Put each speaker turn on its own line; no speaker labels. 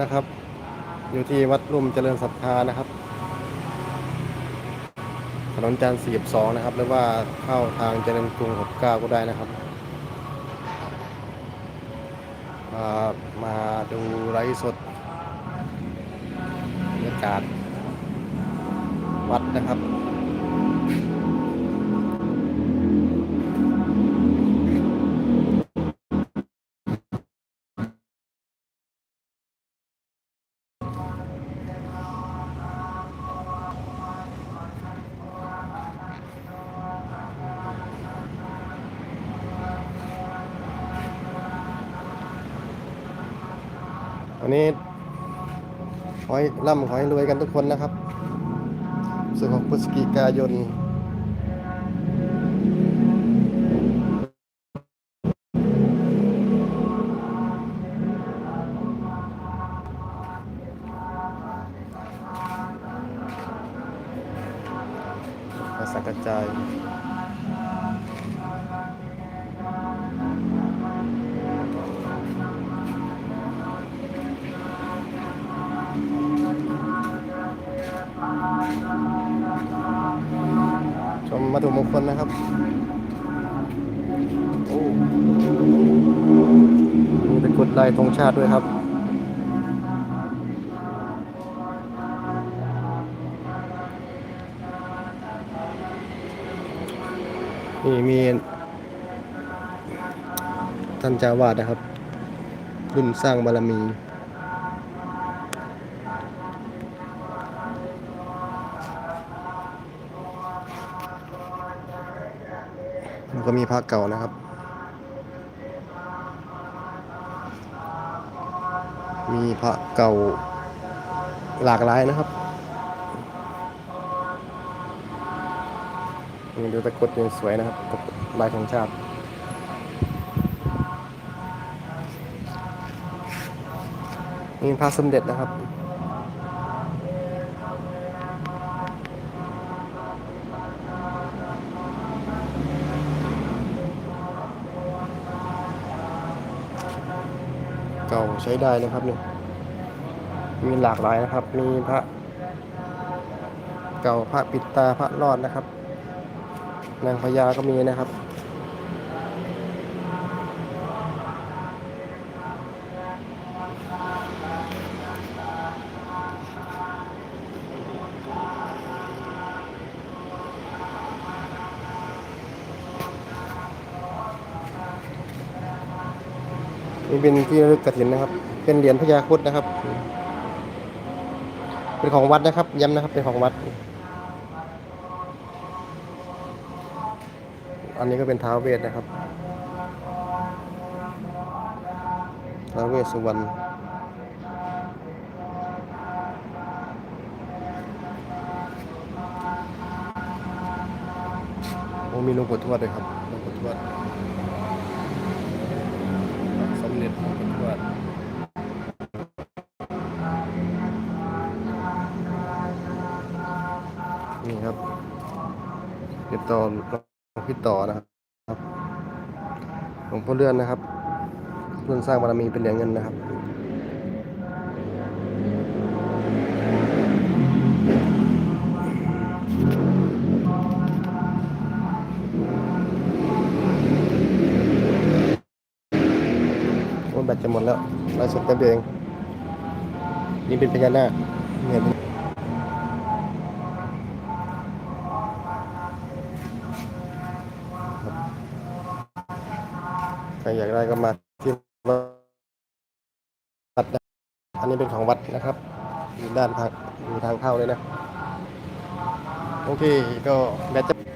นะครับ อยู่ที่วัดรุ่มเจริญศรัทธานะครับ ถนนจันทร์42นะครับ หรือว่าเข้าทางเจริญกรุง69ก็ได้นะครับอ่ามาดูไลฟ์สดบรรยากาศวัดนะครับ วันนี้ขอให้ร่ำขอให้รวยกันทุกคนนะครับส่วนขพฤศจิกายนสังกระจาย ชมมาถูกมงคลนะครับมีตะกรุดลายธงชาติด้วยครับนี่มีท่านจาวาดนะครับ รุ่นสร้างบารมี แล้วก็มีพระเก่านะครับ มีพระเก่าหลากหลายนะครับนี่ดูตะกรุดนี่สวยนะครับตะกรุดลายของชาตินี่พระสมเด็จนะครับ เก่าใช้ได้นะครับนี่มีหลากหลายนะครับ มีพระเก่าพระปิดตาพระรอดนะครับ นางพญาก็มีนะครับ นี่เป็นที่ระลึกกฐินนะครับ เป็นเหรียญพญาครุดนะครับ เป็นของวัดนะครับ ย้ำนะครับ เป็นของวัด อันนี้ก็เป็นท้าวเวสนะครับ ท้าวเวสสุวรรณโอ้มีหลวงปู่ทวดด้วยครับหลวงปู่ทวด ติดต่อหลวงพี่ต่อนะครับหลวงพ่อเลื่อนนะครับเลื่อนสร้างบารมีเป็นเหรียญเงินนะครับโอ้ยแบตจะหมดแล้วไลฟ์สดแป๊บเดียวเองนี่เป็นพญานาคเห็นใค รอยากได้ก็มาที่วัดนะอันนี้เป็นของวัดนะครับอยู่ด้านทางอยู่ทางเข้าเลยนะ โอเคก็แบตจะ